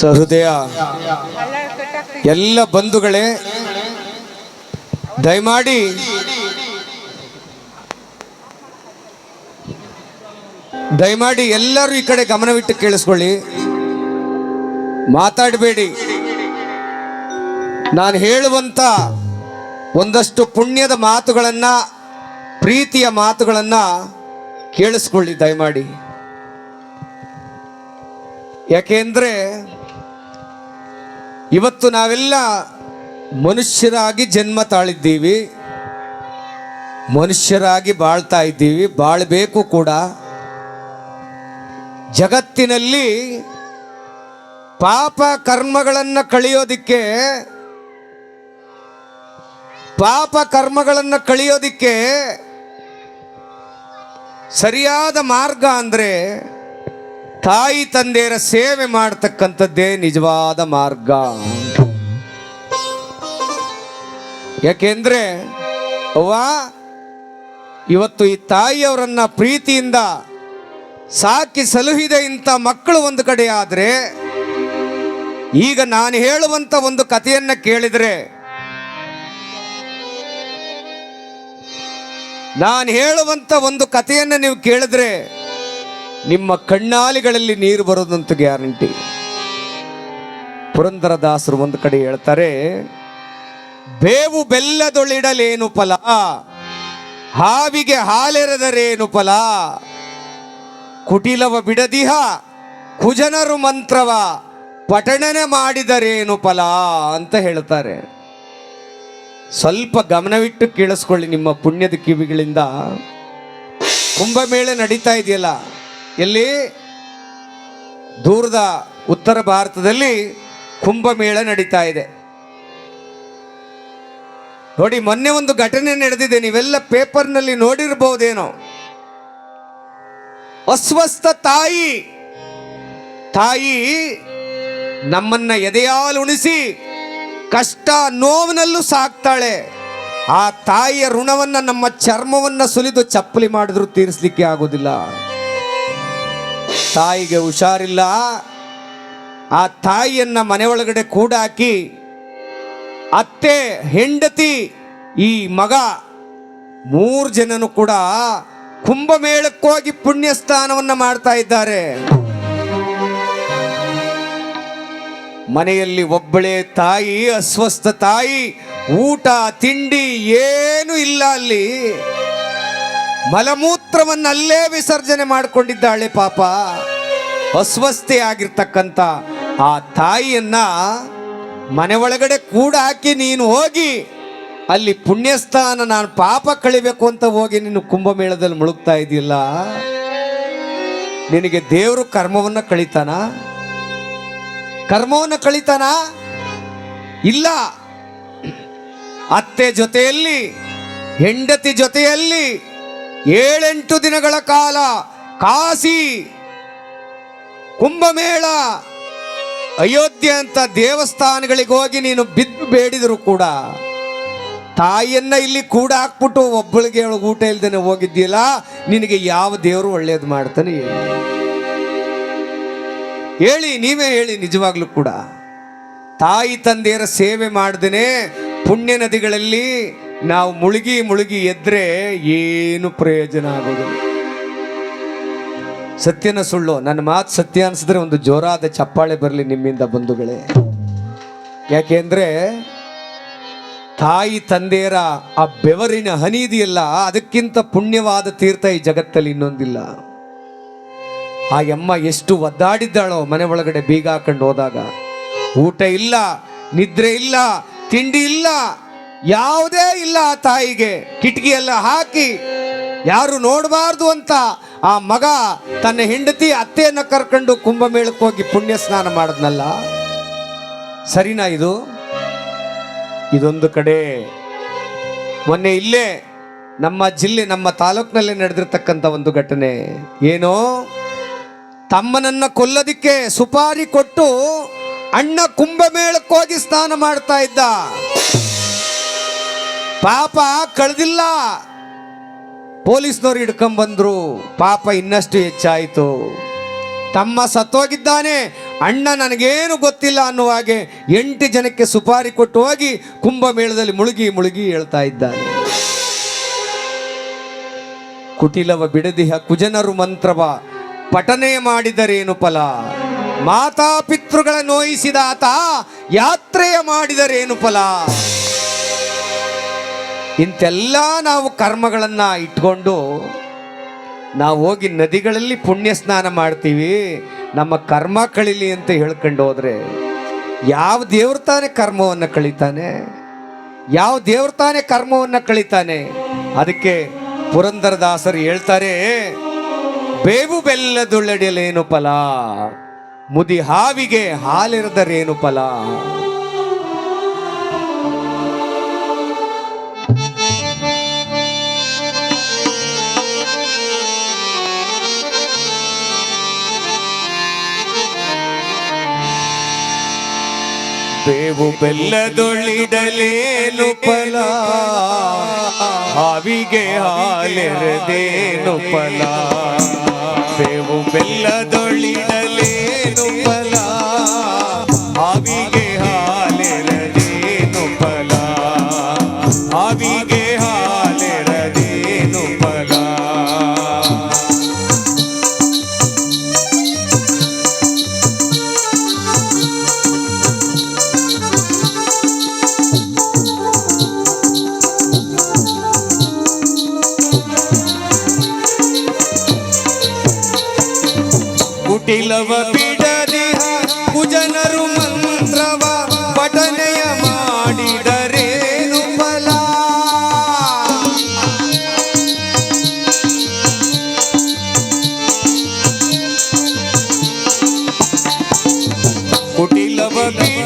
ಸಹೃದಯ ಎಲ್ಲ ಬಂಧುಗಳೇ, ದಯಮಾಡಿ ದಯಮಾಡಿ ಎಲ್ಲರೂ ಈ ಕಡೆ ಗಮನವಿಟ್ಟು ಕೇಳಿಸ್ಕೊಳ್ಳಿ. ಮಾತಾಡಬೇಡಿ. ನಾನು ಹೇಳುವಂತ ಒಂದಷ್ಟು ಪುಣ್ಯದ ಮಾತುಗಳನ್ನ, ಪ್ರೀತಿಯ ಮಾತುಗಳನ್ನ ಕೇಳಿಸ್ಕೊಳ್ಳಿ ದಯಮಾಡಿ. ಯಾಕೆಂದ್ರೆ ಇವತ್ತು ನಾವೆಲ್ಲ ಮನುಷ್ಯರಾಗಿ ಜನ್ಮ ತಾಳಿದ್ದೀವಿ. ಮನುಷ್ಯರಾಗಿ ಬಾಳ್ತಾ ಇದ್ದೀವಿ. ಬಾಳ್ಬೇಕು ಕೂಡ. ಜಗತ್ತಿನಲ್ಲಿ ಪಾಪ ಕರ್ಮಗಳನ್ನು ಕಳಿಯೋದಿಕ್ಕೆ, ಪಾಪ ಕರ್ಮಗಳನ್ನು ಕಳಿಯೋದಿಕ್ಕೆ ಸರಿಯಾದ ಮಾರ್ಗ ಅಂದರೆ ತಾಯಿ ತಂದೆಯರ ಸೇವೆ ಮಾಡತಕ್ಕಂಥದ್ದೇ ನಿಜವಾದ ಮಾರ್ಗ. ಯಾಕೆಂದ್ರೆ ಅವ ಇವತ್ತು ಈ ತಾಯಿಯವರನ್ನ ಪ್ರೀತಿಯಿಂದ ಸಾಕಿ ಸಲುಹಿದೆ ಇಂಥ ಮಕ್ಕಳು ಒಂದು ಕಡೆ ಆದರೆ, ಈಗ ನಾನು ಹೇಳುವಂತ ಒಂದು ಕಥೆಯನ್ನ ಕೇಳಿದರೆ, ನಾನು ಹೇಳುವಂತ ಒಂದು ಕಥೆಯನ್ನ ನೀವು ಕೇಳಿದ್ರೆ ನಿಮ್ಮ ಕಣ್ಣಾಲಿಗಳಲ್ಲಿ ನೀರು ಬರೋದಂತ ಗ್ಯಾರಂಟಿ. ಪುರಂದರದಾಸರು ಒಂದು ಕಡೆ ಹೇಳ್ತಾರೆ, ಬೇವು ಬೆಲ್ಲದೊಳಿಡಲೇನು ಫಲ, ಹಾವಿಗೆ ಹಾಲೆರೆದರೇನು ಫಲ, ಕುಟಿಲವ ಬಿಡದಿಹ, ಕುಜನರು ಮಂತ್ರವ, ಪಠಣನೆ ಮಾಡಿದರೇನು ಫಲ ಅಂತ ಹೇಳ್ತಾರೆ. ಸ್ವಲ್ಪ ಗಮನವಿಟ್ಟು ಕೇಳಿಸ್ಕೊಳ್ಳಿ ನಿಮ್ಮ ಪುಣ್ಯದ ಕಿವಿಗಳಿಂದ. ಕುಂಭಮೇಳ ನಡೀತಾ ಇದೆಯಲ್ಲ ಎಲ್ಲಿ? ದೂರದ ಉತ್ತರ ಭಾರತದಲ್ಲಿ ಕುಂಭಮೇಳ ನಡೀತಾ ಇದೆ. ನೋಡಿ, ಮೊನ್ನೆ ಒಂದು ಘಟನೆ ನಡೆದಿದೆ. ನೀವೆಲ್ಲ ಪೇಪರ್ನಲ್ಲಿ ನೋಡಿರ್ಬಹುದೇನೋ ಅಸ್ವಸ್ಥ ತಾಯಿ. ತಾಯಿ ನಮ್ಮನ್ನ ಎದೆಯಾಲುಣಿಸಿ ಕಷ್ಟ ನೋವಿನಲ್ಲೂ ಸಾಕ್ತಾಳೆ. ಆ ತಾಯಿಯ ಋಣವನ್ನ ನಮ್ಮ ಚರ್ಮವನ್ನ ಸುಲಿದು ಚಪ್ಪಲಿ ಮಾಡಿದ್ರು ತೀರಿಸಲಿಕ್ಕೆ ಆಗೋದಿಲ್ಲ. ತಾಯಿಗೆ ಹುಷಾರಿಲ್ಲ. ಆ ತಾಯಿಯನ್ನ ಮನೆ ಒಳಗಡೆ ಕೂಡಾಕಿ, ಅತ್ತೆ, ಹೆಂಡತಿ, ಈ ಮಗ, ಮೂರು ಜನನು ಕೂಡ ಕುಂಭಮೇಳಕ್ಕೋಗಿ ಪುಣ್ಯ ಸ್ನಾನವನ್ನ ಮಾಡ್ತಾ ಇದ್ದಾರೆ. ಮನೆಯಲ್ಲಿ ಒಬ್ಬಳೇ ತಾಯಿ, ಅಸ್ವಸ್ಥ ತಾಯಿ, ಊಟ, ತಿಂಡಿ ಏನು ಇಲ್ಲ ಅಲ್ಲಿ. ಮಲಮೂತ್ರವನ್ನು ಅಲ್ಲೇ ವಿಸರ್ಜನೆ ಮಾಡಿಕೊಂಡಿದ್ದಾಳೆ ಪಾಪ. ಅಸ್ವಸ್ಥೆ ಆಗಿರ್ತಕ್ಕಂಥ ಆ ತಾಯಿಯನ್ನ ಮನೆ ಒಳಗಡೆ ಕೂಡ ಹಾಕಿ ನೀನು ಹೋಗಿ, ಅಲ್ಲಿ ಪುಣ್ಯಸ್ಥಾನ ನಾನು ಪಾಪ ಕಳಿಬೇಕು ಅಂತ ಹೋಗಿ ನೀನು ಕುಂಭಮೇಳದಲ್ಲಿ ಮುಳುಗ್ತಾ ಇದೆಯಲ್ಲ. ನಿನಗೆ ದೇವರು ಕರ್ಮವನ್ನ ಕಳಿತಾನ? ಕರ್ಮವನ್ನು ಕಳಿತಾನ? ಇಲ್ಲ. ಅತ್ತೆ ಜೊತೆಯಲ್ಲಿ, ಹೆಂಡತಿ ಜೊತೆಯಲ್ಲಿ ಏಳೆಂಟು ದಿನಗಳ ಕಾಲ ಕಾಸಿ ಕುಂಭಮೇಳ, ಅಯೋಧ್ಯೆ ಅಂತ ದೇವಸ್ಥಾನಗಳಿಗೆ ಹೋಗಿ ನೀನು ಬಿದ್ದು ಬೇಡಿದ್ರು ಕೂಡ ತಾಯಿಯನ್ನ ಇಲ್ಲಿ ಕೂಡ ಹಾಕ್ಬಿಟ್ಟು ಒಬ್ಬಳಿಗೆ ಊಟ ಇಲ್ದೇನೆ ಹೋಗಿದ್ದೀಯಲ್ಲ, ನಿನಗೆ ಯಾವ ದೇವರು ಒಳ್ಳೇದು ಮಾಡ್ತಾನೆ ಹೇಳಿ, ನೀವೇ ಹೇಳಿ ನಿಜವಾಗ್ಲೂ ಕೂಡ. ತಾಯಿ ತಂದೆಯರ ಸೇವೆ ಮಾಡ್ದೇನೆ ಪುಣ್ಯ ನದಿಗಳಲ್ಲಿ ನಾವು ಮುಳುಗಿ ಮುಳುಗಿ ಎದ್ರೆ ಏನು ಪ್ರಯೋಜನ ಆಗೋದು? ಸತ್ಯನ ಸುಳ್ಳು. ನನ್ನ ಮಾತು ಸತ್ಯ ಅನ್ಸಿದ್ರೆ ಒಂದು ಜೋರಾದ ಚಪ್ಪಾಳೆ ಬರಲಿ ನಿಮ್ಮಿಂದ ಬಂಧುಗಳೇ. ಯಾಕೆಂದ್ರೆ ತಾಯಿ ತಂದೆಯರ ಆ ಬೆವರಿನ ಹನಿ ಇದೆಯಲ್ಲ, ಅದಕ್ಕಿಂತ ಪುಣ್ಯವಾದ ತೀರ್ಥ ಈ ಜಗತ್ತಲ್ಲಿ ಇನ್ನೊಂದಿಲ್ಲ. ಆ ಯಮ್ಮ ಎಷ್ಟು ಒದ್ದಾಡಿದ್ದಾಳೋ ಮನೆ ಒಳಗಡೆ ಬೀಗ ಹಾಕೊಂಡು ಹೋದಾಗ. ಊಟ ಇಲ್ಲ, ನಿದ್ರೆ ಇಲ್ಲ, ತಿಂಡಿ ಇಲ್ಲ ಯಾವುದೇ ಇಲ್ಲ ಆ ತಾಯಿಗೆ. ಕಿಟಕಿಯೆಲ್ಲ ಹಾಕಿ, ಯಾರು ನೋಡಬಾರ್ದು ಅಂತ ಆ ಮಗ ತನ್ನ ಹೆಂಡತಿ ಅತ್ತೆಯನ್ನು ಕರ್ಕೊಂಡು ಕುಂಭಮೇಳಕ್ಕೆ ಹೋಗಿ ಪುಣ್ಯ ಸ್ನಾನ ಮಾಡಿದ್ನಲ್ಲ? ಸರಿನಾ ಇದು? ಇದೊಂದು ಕಡೆ ಮೊನ್ನೆ ಇಲ್ಲೇ ನಮ್ಮ ಜಿಲ್ಲೆ, ನಮ್ಮ ತಾಲೂಕಿನಲ್ಲಿ ನಡೆದಿರ್ತಕ್ಕಂಥ ಒಂದು ಘಟನೆ. ಏನೋ ತಮ್ಮನನ್ನ ಕೊಲ್ಲದಿಕ್ಕೆ ಸುಪಾರಿ ಕೊಟ್ಟು ಅಣ್ಣ ಕುಂಭಮೇಳಕ್ಕೋಗಿ ಸ್ನಾನ ಮಾಡ್ತಾ ಇದ್ದ. ಪಾಪ ಕಳೆದಿಲ್ಲ. ಪೊಲೀಸ್ನವ್ರು ಹಿಡ್ಕೊಂಬಂದ್ರು. ಪಾಪ ಇನ್ನಷ್ಟು ಹೆಚ್ಚಾಯಿತು. ತಮ್ಮ ಸತ್ತೋಗಿದ್ದಾನೆ. ಅಣ್ಣ ನನಗೇನು ಗೊತ್ತಿಲ್ಲ ಅನ್ನುವ ಹಾಗೆ ಎಂಟು ಜನಕ್ಕೆ ಸುಪಾರಿ ಕೊಟ್ಟು ಹೋಗಿ ಕುಂಭಮೇಳದಲ್ಲಿ ಮುಳುಗಿ ಮುಳುಗಿ ಹೇಳ್ತಾ ಇದ್ದಾನೆ. ಕುಟಿಲವ ಬಿಡದಿಹ ಕುಜನರು ಮಂತ್ರವ, ಪಠನೆ ಮಾಡಿದರೇನು ಫಲ? ಮಾತಾಪಿತೃಗಳ ನೋಯಿಸಿದ ಆತ ಯಾತ್ರೆಯ ಮಾಡಿದರೇನು ಫಲ? ಇಂತೆಲ್ಲ ನಾವು ಕರ್ಮಗಳನ್ನು ಇಟ್ಕೊಂಡು ನಾವು ಹೋಗಿ ನದಿಗಳಲ್ಲಿ ಪುಣ್ಯ ಸ್ನಾನ ಮಾಡ್ತೀವಿ. ನಮ್ಮ ಕರ್ಮ ಕಳಿಲಿ ಅಂತ ಹೇಳ್ಕೊಂಡು ಹೋದ್ರೆ ಯಾವ ದೇವ್ರ ತಾನೇ ಕರ್ಮವನ್ನು ಕಳಿತಾನೆ? ಯಾವ ದೇವ್ರ ತಾನೇ ಕರ್ಮವನ್ನು ಕಳಿತಾನೆ? ಅದಕ್ಕೆ ಪುರಂದರದಾಸರು ಹೇಳ್ತಾರೆ, ಬೇವು ಬೆಲ್ಲದುಳ್ಳಡಿಯಲೇನು ಫಲ, ಮುದಿ ಹಾವಿಗೆ ಹಾಲಿರದರೇನು ಫಲ? ಬೇವು ಬೆಲ್ಲದೊಳ್ಳಿಡಲೇನು ಫಲ? ಹಾವಿಗೆ ಹಾಲೆರದೇನು ಫಲ? ಬೇವು ಬೆಲ್ಲದೊಳ್ಳಿಡಲೇನು ಕುಟಿಲವ ಬಿಡದಿಹ ಕುಜನರು ಮಂತ್ರವ ಪಠನೆಯ ಮಾಡಿದರೇನು ಫಲ ಕುಟಿಲವ ಬಿಡದಿಹ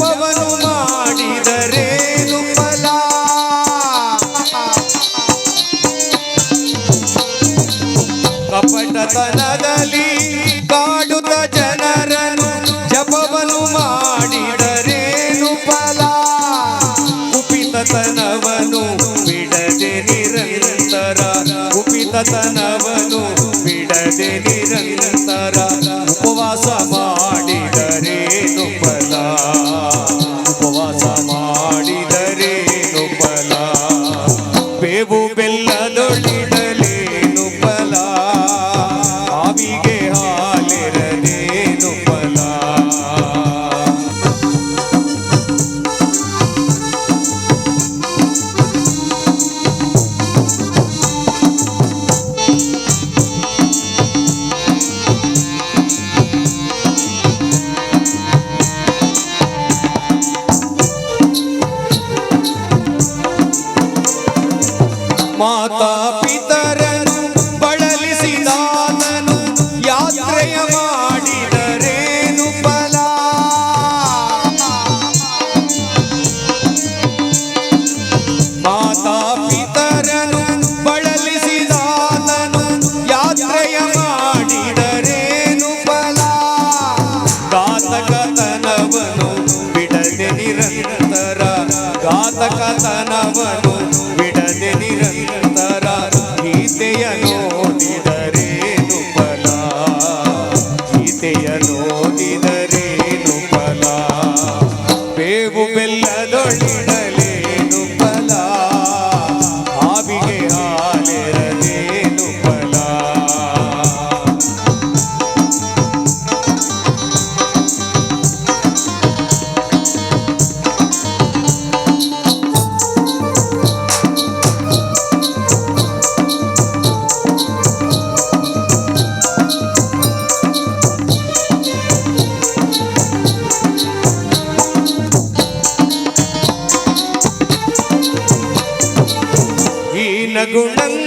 ಜಪವನ್ನು ಮಾಡಿದರೇನು ಫಲ? ಕಪಟತನದಲ್ಲಿ ಕಾಡುತ್ತ ಜನರನು ಜಪವನು ಮಾಡಿದರೇನು ಫಲ? ಕುಪಿತತನವನು ಬಿಡದೆ ನಿರಂತರ ಕುಪಿತತನವನು माता ಘಾತಕತನವನು 不能。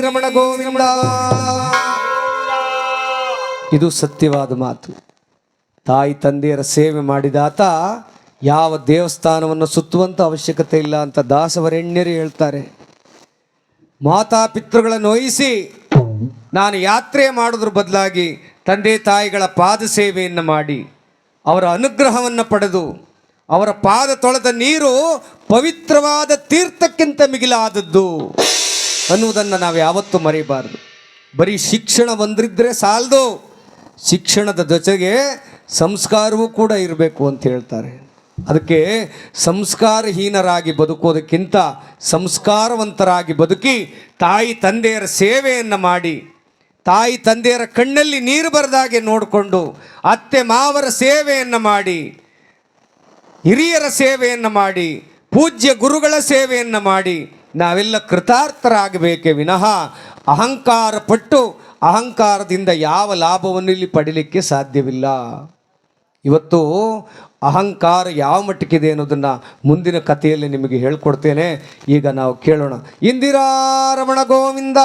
ರಮಣ ಇದು ಸತ್ಯವಾದ ಮಾತು. ತಾಯಿ ತಂದೆಯರ ಸೇವೆ ಮಾಡಿದಾತ ಯಾವ ದೇವಸ್ಥಾನವನ್ನು ಸುತ್ತುವಂತ ಅವಶ್ಯಕತೆ ಇಲ್ಲ ಅಂತ ದಾಸವರೆಣ್ಯರು ಹೇಳ್ತಾರೆ. ಮಾತಾಪಿತೃಗಳನ್ನು ವಹಿಸಿ ನಾನು ಯಾತ್ರೆ ಮಾಡೋದ್ರ ಬದಲಾಗಿ ತಂದೆ ತಾಯಿಗಳ ಪಾದ ಸೇವೆಯನ್ನು ಮಾಡಿ ಅವರ ಅನುಗ್ರಹವನ್ನು ಪಡೆದು ಅವರ ಪಾದ ತೊಳೆದ ನೀರು ಪವಿತ್ರವಾದ ತೀರ್ಥಕ್ಕಿಂತ ಮಿಗಿಲಾದದ್ದು ಅನ್ನುವುದನ್ನು ನಾವು ಯಾವತ್ತೂ ಮರೆಯಬಾರದು. ಬರೀ ಶಿಕ್ಷಣ ಬಂದಿದ್ರೆ ಸಾಲದು. ಶಿಕ್ಷಣದ ಜೊತೆಗೆ ಸಂಸ್ಕಾರವೂ ಕೂಡ ಇರಬೇಕು ಅಂತ ಹೇಳ್ತಾರೆ. ಅದಕ್ಕೆ ಸಂಸ್ಕಾರಹೀನರಾಗಿ ಬದುಕೋದಕ್ಕಿಂತ ಸಂಸ್ಕಾರವಂತರಾಗಿ ಬದುಕಿ ತಾಯಿ ತಂದೆಯರ ಸೇವೆಯನ್ನು ಮಾಡಿ, ತಾಯಿ ತಂದೆಯರ ಕಣ್ಣಲ್ಲಿ ನೀರು ಬರೆದಾಗೆ ನೋಡಿಕೊಂಡು ಅತ್ತೆ ಮಾವರ ಸೇವೆಯನ್ನು ಮಾಡಿ, ಹಿರಿಯರ ಸೇವೆಯನ್ನು ಮಾಡಿ, ಪೂಜ್ಯ ಗುರುಗಳ ಸೇವೆಯನ್ನು ಮಾಡಿ, ನಾವೆಲ್ಲ ಕೃತಾರ್ಥರಾಗಬೇಕೇ ವಿನಃ ಅಹಂಕಾರ ಪಟ್ಟು ಅಹಂಕಾರದಿಂದ ಯಾವ ಲಾಭವನ್ನು ಇಲ್ಲಿ ಪಡೀಲಿಕ್ಕೆ ಸಾಧ್ಯವಿಲ್ಲ. ಇವತ್ತು ಅಹಂಕಾರ ಯಾವ ಮಟ್ಟಕ್ಕಿದೆ ಅನ್ನೋದನ್ನು ಮುಂದಿನ ಕಥೆಯಲ್ಲಿ ನಿಮಗೆ ಹೇಳ್ಕೊಡ್ತೇನೆ. ಈಗ ನಾವು ಕೇಳೋಣ. ಇಂದಿರಾ ರಮಣ ಗೋವಿಂದ.